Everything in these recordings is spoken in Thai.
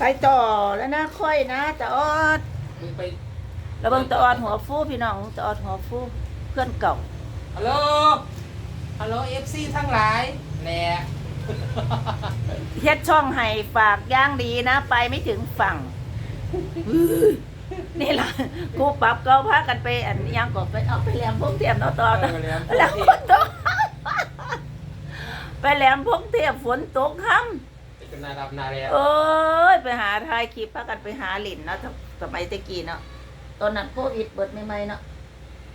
ไปต่อแล้วนะค่อยนะตาออดมึงไประเบิงตาออดหัวฟูพี่น้องตาออดหัวฟูเพื่อนเก่าฮัลโหลฮัลโหลเอฟซีทั้งหลายแหน่เฮ็ดช่องให้ฝากย่างดีนะ ไปไม่ถึงฝั่งอื้อนี่ล่ะกูปรับเก็พากันไป อันยังก็ไปเอาไปแหลมพงเทียมเนาะต่อเอนะอแล้วแหลมฝนตกไปแหลมพงเทียมฝนตกค่ำ เป็นนาดับนาแลเอ้ยไปหาถ่ายคลิปพากันไปหาหลินเนาะสสมัยตะกี้เนาะตอนนั้นโควิดเบิดใหม่ๆเนาะ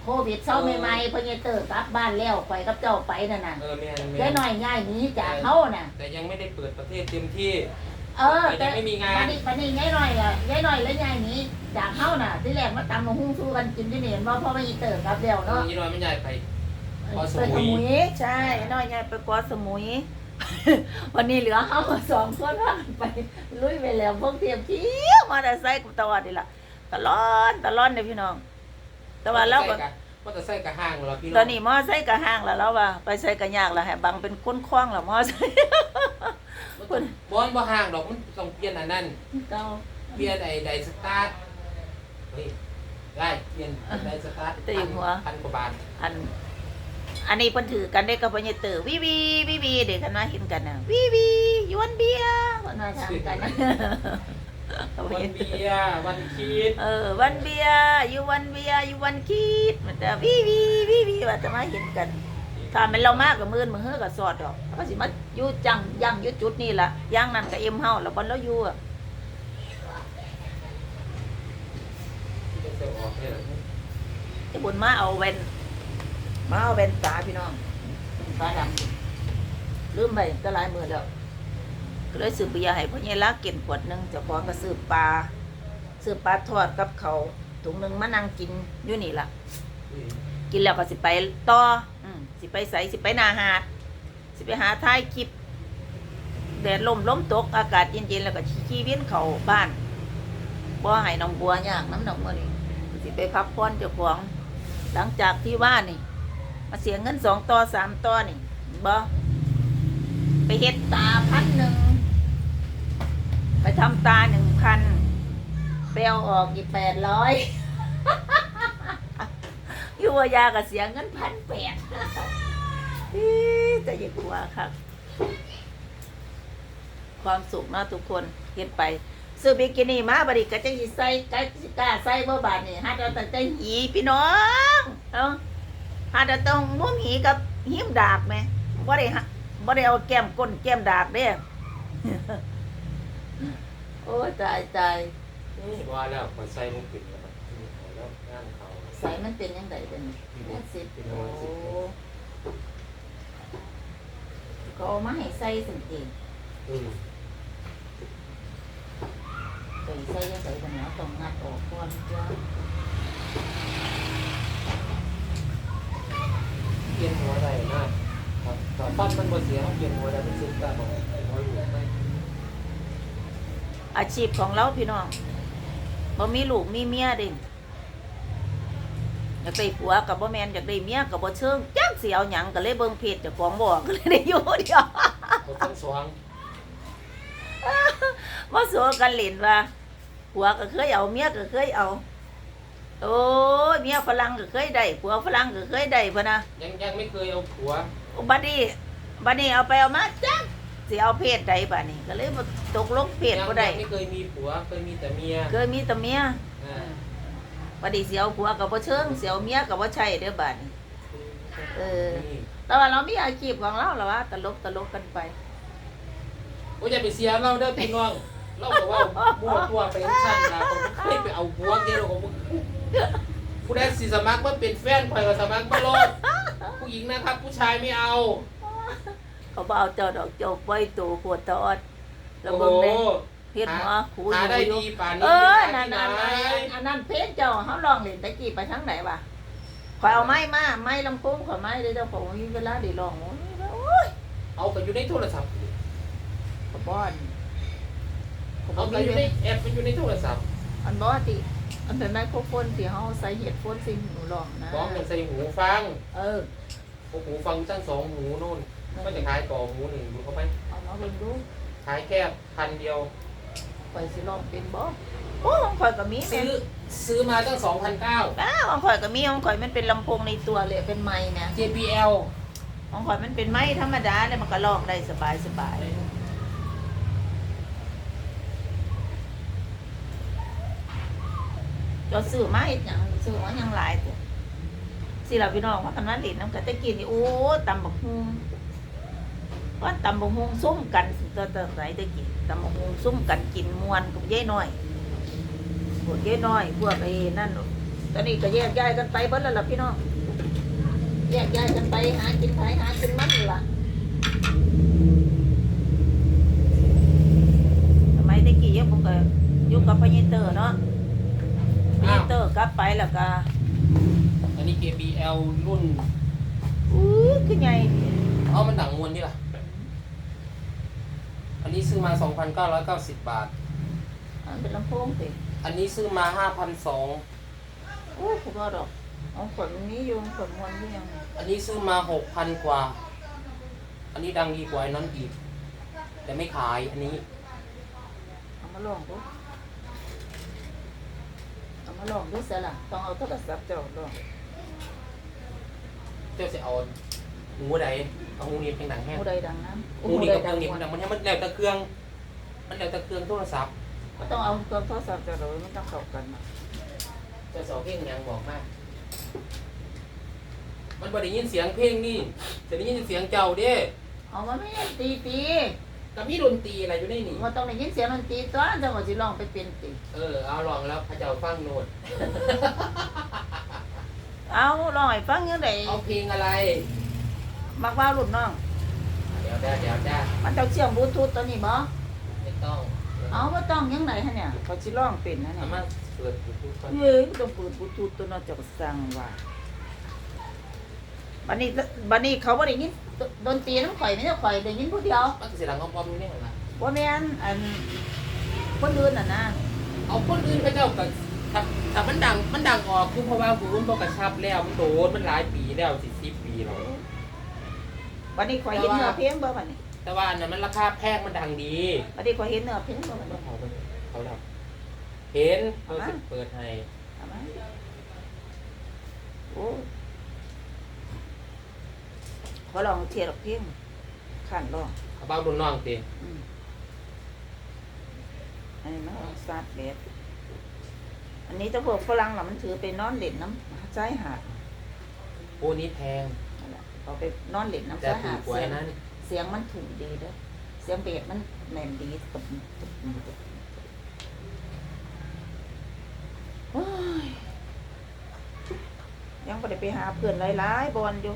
โควิดเศร้าใหม่ๆพอเยเตอร์กลับบ้านแล้วไปกับเจ้าไปนั่นน่ะเออแม่นแม่ยายนหน่อยง่ายหนี้จากเขาน่ะ แต่ยังไม่ได้เปิดประเทศเต็มที่ เออแต่ยังไม่มีงานบัดนี้บัดนี้ยายหน่อยอะยายหน่อยและยายหนี้จากเขาน่ะ ที่แรกมาตำมาหุ้งสู้กันกินที่นี่เห็นว่าพ่อมาอีเตอร์กลับแล้วเออเนาะยี่น้อยไม่ใหญ่ไปเกาะสไปมุสยมุยใช่ยายหน่อยยายไปเกาะสมุย วันนี้เหลือเขาสองคนพากันไปลุยไปแล้วพวกเทียมเที่ยวมาแต่ไซค์กูตลอดนี่ล่ะตลอดตลอดเลยพี่น้อง แต่ว่าเราก็ก็จะใส่กระห้างเหรอพี่น้องตอนนี้มอไซค์กับห้างแล้วเราว่า ไปใส่กับยากแล้วให้บังเป็นค้นคว้างแล้วมอไซค์บอนบ่ห้างดอกมันต้องเปลี่ยนอันนั้นเก่าเปลี่ยนไอ้ไดสตาร์ทเฮ้ยได้เปลี่ยนไดสตาร์ทพันกว่าบาทอัน อันนี้เพิ่นถือกันได้กับพญเตอร์วิวีวิวีเด็กกันมาเห็นกันนะวิวียวนเบียร์เพิ่นมาทำกันนะวันเบียร์วันคิด เออ วันเบียร์อยู่วันเบียร์อยู่วันคิดมันจะวิวีวิวีว่าจะมาเห็นกันถ้ามันเรามากกับมือนมือเฮือกับสอดดอกก็สิมาอยู่จังยังอยู่จุดนี่ล่ะย่างนั่นกับเอ็มเฮาแล้วบอลเราอยู่อะที่จะออกเนี่ยไอ้บุญมาเอาเวน มาเอาเวนตาพี่น้องตาดำลืมไปก็หลายมือแล้วก็เลยซื้อเบียร์ให้พ่อใหญ่ลักกินขวดหนึ่งเจ้าของก็ซื้อปลาซื้อปลาทอดกับเขาถุงหนึ่งมานั่งกินอยู่นี่ล่ะ กินแล้วก็สิไปต่ออืมสิไปใสสิไปนาหาดสิไปหาท้ายคลิปแดดลมล้มตกอากาศเย็นๆแล้วก็ขี่เวียนเขาบ้านบ่ให้น้องบัวยากน้ำหนองมือนี่สิไปพักผ่อนเจ้าของ หลังจากที่ว่านี่ มาเสียเงินสองต่อสามต่อนี่บ่ไปเฮ็ดตาพันหนึ่งไปทำตาหนึ่งพันไปเอาออกอีกแปดร้อยยูวายาก็เสียเงินพันแปดแต่อย่ากลัวครับ ความสุขเนาะทุกคนเฮ็ดไปซื้อบิกินี่มาบดนีก็จะใส่ก็สิกล้าใส่บ่บาดนี่หาเราแต่ใจหีพี่น้อง เอ้า หาเราต้องมุมหีกับหิมดากแหมบ่ได้ฮะบ่ได้เอาแก้มก้นแก้มดากเด้โอ้ยตายตายว่าแล้วขอใส่ลงปิดแล้วแล้วงานเขาใส่มันเป็นยังไงเป็นแม่สิบโอ้เขาเอามาให้ใส่สังเกตอืมใส่ใส่ยังไงกันเนาะต้องงัดออกก่อนจ้า เปลี่ยนหัวได้นะครับต่อ ปั้นมันบ่เสียเปลี่ยนหัวได้มันสุดตาบอกหัวอยู่ไม่อาชีพของเราพี่น้องบ่มีลูกมีเมียเด่นอยากได้ผัวกับบ่แมนอยากได้เมียกับบ่เชิงจักสิเอาหยังก็เลยเบิ่งเพจเจ้าของบ่ก็เลยได้อยู่เดียวหมดทั้งสองมาสัวกันเล่นว่าผัวก็เคยเอาเมียก็เคยเอาโอ้ยเมียฝรั่งก็เคยได้ผัวฝรั่งก็เคยได้พุ่นนะยังยังไม่เคยเอาผัวบัดนี้ บัดนี้เอาไปเอามาจักสิเอาเพศใดบัดนี้ ก็เลยบ่ตกลงเพศบ่ได้ยังไม่เคยมีผัวเคยมีแต่เมียเคยมีแต่เมียอ่าบัดนี้สิเอาผัวก็บ่เชิงสิเอาเมียก็บ่ใช่เด้อบัดนี้เออนี่แต่ว่าเรามีอาชีพของเราแล้วว่าตลกตลกกันไปโอ้ยอย่าไปเสียเราเด้อพี่น้องเราบอกว่ามั่วตัวไปสั้นนะผมเคยไปเอาผัวเกี่ยวกับผู้ใดสิสมัครมาเป็นแฟนข่อยก็สมัครมาโลดผู้หญิงนะครับ ผู้ชายไม่เอา เขาบ่เอาเจ้าดอกเจ้าปล่อยตัวปวดตอดแล้วโอ้เบิ่งโหเด้เฮ็ดหัวขูหาอยู่ได้อยู่ดีป่านเอนี้อไม่นั่นได้นั่นที่ไหนอันนั้นเพจเจ้าเฮาลองเล่นตะกี้ไปทางไหนวะขอยเอาไม้มาไม้ลำโพงขอยไม้เด้อเจ้าของมีเวลาได้ลองโอ้ยเอาไปอยู่ในโทรศัพท์ขอยบ่อนขอยบ่เอาไปมีอยู่ในแอปไปอยู่ในโทรศัพท์อันบ่ติอันเป็นไมโครโฟนที่เฮาใส่เฮดโฟนใส่หูลองนะบอกมันใส่หูฟัง เออหูฟังตั้งสองหูโน่น ก็จะขายต่อหูหนึ่งดูเข้าไปเอามาเบิ่งดูขายแค่พันเดียว ข่อยสิลองเป็นบ่โอ้ของข่อยก็มีแม่ซื้อซื้อมาตั้งสองพันเก้า อ้าวของข่อยก็มีของข่อยมันเป็นลำโพงในตัวเลยเป็นไม้นะ JBL ของข่อยมันเป็นไม้ธรรมดาเลยมันก็ลองได้สบายสบายจะซื้อมาเฮ็ดหยังซื้อมาหยังหลายตัวสิล่ะพี่น้องว่ากันนั้นเล่นน้ำกันแต่กินนี่โอ้ตำบักฮุง ว่าตำบักฮุงซุ่มกันตัวตัวไหนตะกี้ตำบักฮุงซุ่มกันกินมวนกับยายน้อยพวกยายน้อยพวกไอ้นั่นตอนนี้ก็แยกย้ายกันไปเบิดแล้วล่ะพี่น้องแยกย้ายกันไปหากินไผหากินมันนี่ล่ะสมัยตะกี้ยังผมก็อยู่กับพญเตอร์เนาะพญเตอร์กลับไปแล้วก็อันนี้ JBL รุ่นอู้คือไงเอามันดังมวนนี่ล่ะอั นนี้ซื้อมา 2,990 บาท อันเป็นลำโพงสิอันนี้ซื้อมา 5,200 โอ้ผมว่าดอกเอาขนนี้โยงขนมวนที่ยัง อันนี้ซื้อมา 6,000 กว่า อันนี้ดังดีกว่าไอ้นั้นอีก แต่ไม่ขายอันนี้ เอามาลองดูเอามาลองดูเสียล่ะต้องเอาโทรศัพท์เจ้าลองเจ้าจะเอา หูใดเอาหูนี้เป็นดังแห้งผู้ใดดังนั้นหูนี้กับเครื่องนี้มันดังมันให้มันแล้วแต่เครื่อง มันแล้วแต่เครื่องโทรศัพท์ก็ต้องเอาตัวโทรศัพท์เจ้าเลยมันต้องเข้ากันนะเจะสองเพลงหยังบอกมาก มันบ่ได้ยินเสียงเพลงนี่จะได้ยินเสียงเจ้าเด้เอามันไม่ใช่ตีตีก็มีดนตรีอะไรอยู่ในนี่ มันต้องได้ยินเสียงดนตรีตัวจังหวะสิร้องไปเป็นตีเออเอาลองแล้วพระเจ้าฟังโน้ตเอาร้องให้ฟังยังไงเอาเพลงอะไร มักว่ารุ่นน้อง เดี๋ยวได้เดี๋ยวได้มันต้องเชื่อมบลูทูธตัวนี้บ่ไม่ต้องเอาบ่ต้องยังไงฮะเนี่ยเขาสิร้องเป็นนะเนี่สายมารถเปิดบลูทูธก่อนเฮ้ยมันต้องเปิดบลูทูธตัวนั้นจะสั่งว่าบัดนี้บัดนี้เขาบ่ได้ยินดนตรีน้ำข่อยไม่ได้ข่อยได้ยินผู้เดียวมันก็เสียงดังอ้อมๆอยู่นี่เหรอบ่แม่นอันคนอื่นน่ะนะเอาคนอื่นพระเจ้ากับถ้าถ้ามันดังมันดังออกคือเพราะว่าหูมันบอกกระชับแล้วมันโดนมันหลายปีแล้วสิสิบปีแล้ว บัดนี้ข่อยเห็นเนื้อเพลงบ่บัดนี้แต่ว่าอันนั้นมันราคาแพงมันดังดีบัดนี้ข่อยเห็นเนื้อเพลงบ่บัดต้อนี้งเขาไปเขาแล้วเห็นเขาสิเปิดให้เอามาโอ้ขอลองเทียบเพลงขันลองเอาเบ้าดุนน้องตีอืมอันนี้มันของซาดเบสอันนี้ถ้าพวกฝรั่งน่ะมันถือไปนอนเล่นน้ำใจหาดโอ้นี้แพงนั่นแหละ เอาไปนอนเล่นน้ำแต่ใจถูหากดกว่าเสียไอ้งนั้นเสียงมันถึงดีเด้อเสียงเบสมันแน่นดีตุบตุบตุบโอ้ยยังไม่ได้ไปหาเพื่อนหลายๆบอลอยู่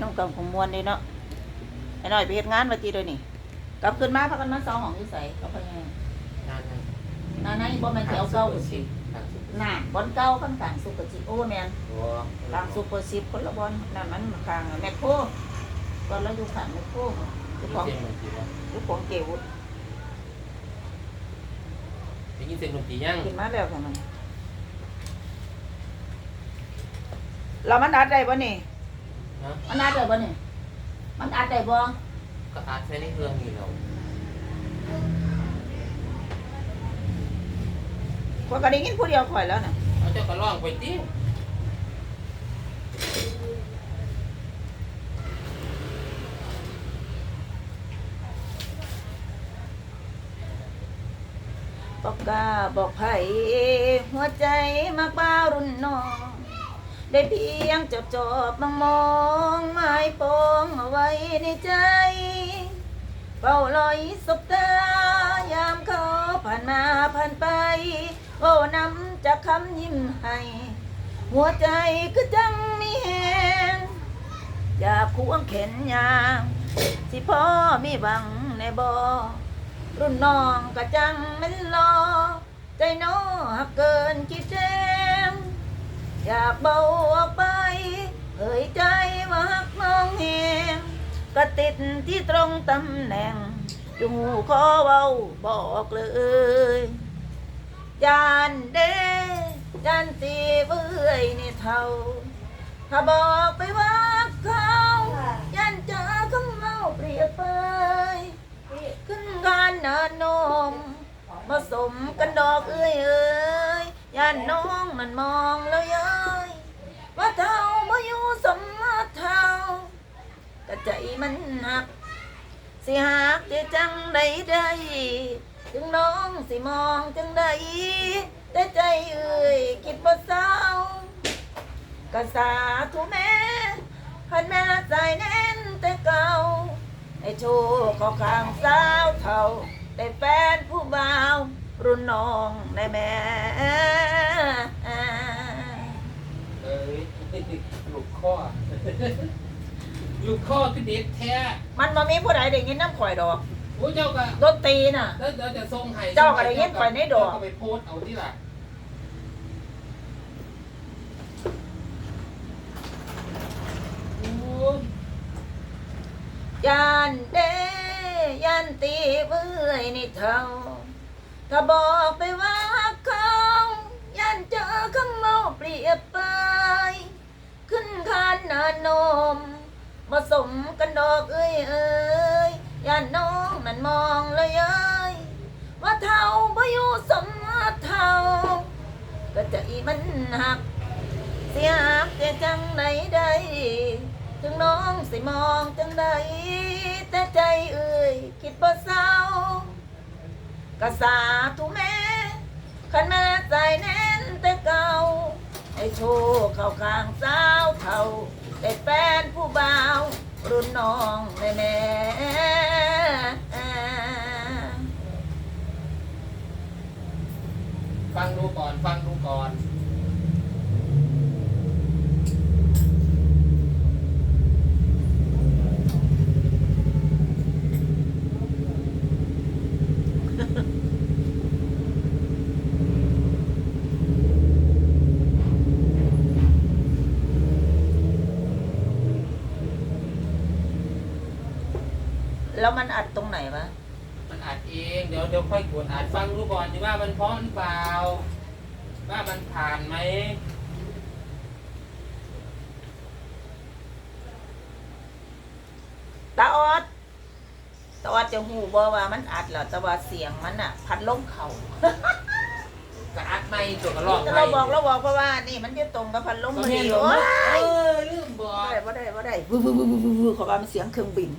ตะ กี้อยู่น้ำกำของมวลเลยเนาะไอ้น้อยไปเฮ็ดงานมาตีเดียวนี้กลับขึ้นมาพักกันมาสองห้องอยู่ใส่ก็พยายามนานนานบ่แม่นสิเอาเก่าสิน่ะบอนเก่าข้างกลางซุปเปอร์จิโอ้แม่นกลางซุปเปอร์ซิปคนละบอนนั่นมันข้างแมคโครตอนเราอยู่ข้างแมคโครอยู่ของอยู่ของเกวุฒได้ยินเสียงดนตรียังขึ้นมาแล้วค่ะมันเรามันอัดได้บ่นี่ ฮะมันอัดได้บ่นี่มันอัดได้บ่ก็อาจใช้ในเครื่องนี่เราข้อยก็ได้ยินผู้เดียวข่อยแล้วน่ะเอาเจ้าก็ร้องไปติบอกกล้าบอกไผหัวใจมักบ้ารุ่นน้อง ได้เพียงจบจบมองมองไม้ปองเอาไว้ในใจเฝ้าลอยสบตายามเขาผ่านมาผ่านไปโอ้นำจากคำยิ้มให้ หัวใจก็จังมีแหงอยากควงเข็นยางสิพ่อมีบังในบ่อรุ่นน้องก็จังมันรอ ใจน้อหักเกินคิดแจม อยากเบาออกไปเผยใจว่าหักน้องแหงก็ติดที่ตรงตำแหน่งจูขอเว้าบอกเลยยานเด้ยานตีเบื่อยนี่เท่า ถ้าบอกไปว่าเขายันเจอคำเมาเปรียบเปยขึ้นงานเนินนมผสมกันดอกเอ้ยเอ้ย ยันน้องมันมองแล้วเย้ยว่าเท่าบ่อยู่สมมาเท่ากะใจมันหนัก สิหักจะจังใดได้ถึงน้องสิมองจังใดแต่ใจเอ้ยคิดบ่เศร้ากษาทุแม่พันแม่ใจแน่นแต่เก่าไอ้โชว์ขาข้างสาวเท่าได้แฟนผู้บ่าว รุ่นน้องได้แม่เอ้ยลูกข้อลูกข้อคือเด็ดแท้มันมามีผู้ใดได้ยินน้ำข่อยดอกโอ้ยเจ้าก็ดนตรีน่ะเดี๋ยวเดี๋ยวจะส่งให้เจ้าก็ได้เฮ็ดข่อยในดอกเจ้าไปโพสต์เอาที่ล่ะโอ้ยยันเดยันตีเบื่อยนี่เท่า ถ้าบอกไปว่าเขายันเจอคำเมาเปรียบเปขึ้นคานนินนมผสมกันดอกเอ้ยเอ้ยยันน้องมันมองเลยเอ้ยว่าเท่าบ่อยู่สมเท่า ก็ใจมันหัก เสียหักเสียจังไหนได้ถึงน้องสิมองจังใด กะสาทุแม่ขันแม่ใจแน่นแต่เก่าให้โชว์เข้าข้างสาวเท่าได้แฟนผู้บ่าวรุ่นน้องแม่แม่ฟังดูก่อน ฟังดูก่อน แล้วมันอัดตรงไหนวะมันอัดเองเดี๋ยวเดี๋ยวค่อยกดอัดฟังดูก่อนดีว่ามันเพราะหรือเปล่า ว่ามันผ่านไหมตาออดตาออดจะหูบ่ว่ามันอัดแล้วแต่ว่าเสียงมันอะ พัดลมเข่าก็อัดไม่ตัวกระลอกแต่ไม่เราบอกเราบอกเพราะว่านี่มันจะตรงกับพัดลมก็พอเห็ดีนโอ้ยเออลืมบอกบ่ได้บ่ได้บ่ได้วื้อวื้อวื้อวื้อวื้อเขาว่ามันเสียงเครื่องบิน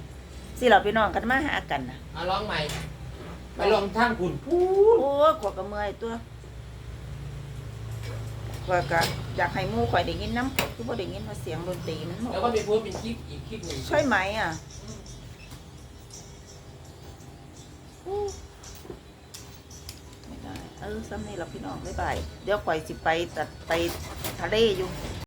สิเราพี่น้องกันมาหากันน่ะเอาร้องใหม่ ไปลองทั้งคุณพูดโอ้ยขวก็เมื่อยตัวขวก็อยากให้หมู่ข่อยได้ยินน้ำข่อยคือบ่ได้ยินว่าเสียงดนตรีมันแล้วก็ไปโพสต์เป็นคลิปอีกคลิปหนึ่งใช่ไหมอะอู้ไม่ได้เออซ้ำนี่เราพี่น้องบ๊ายบายเดี๋ยวข่อยสิไปตัดไปทะเลอยู่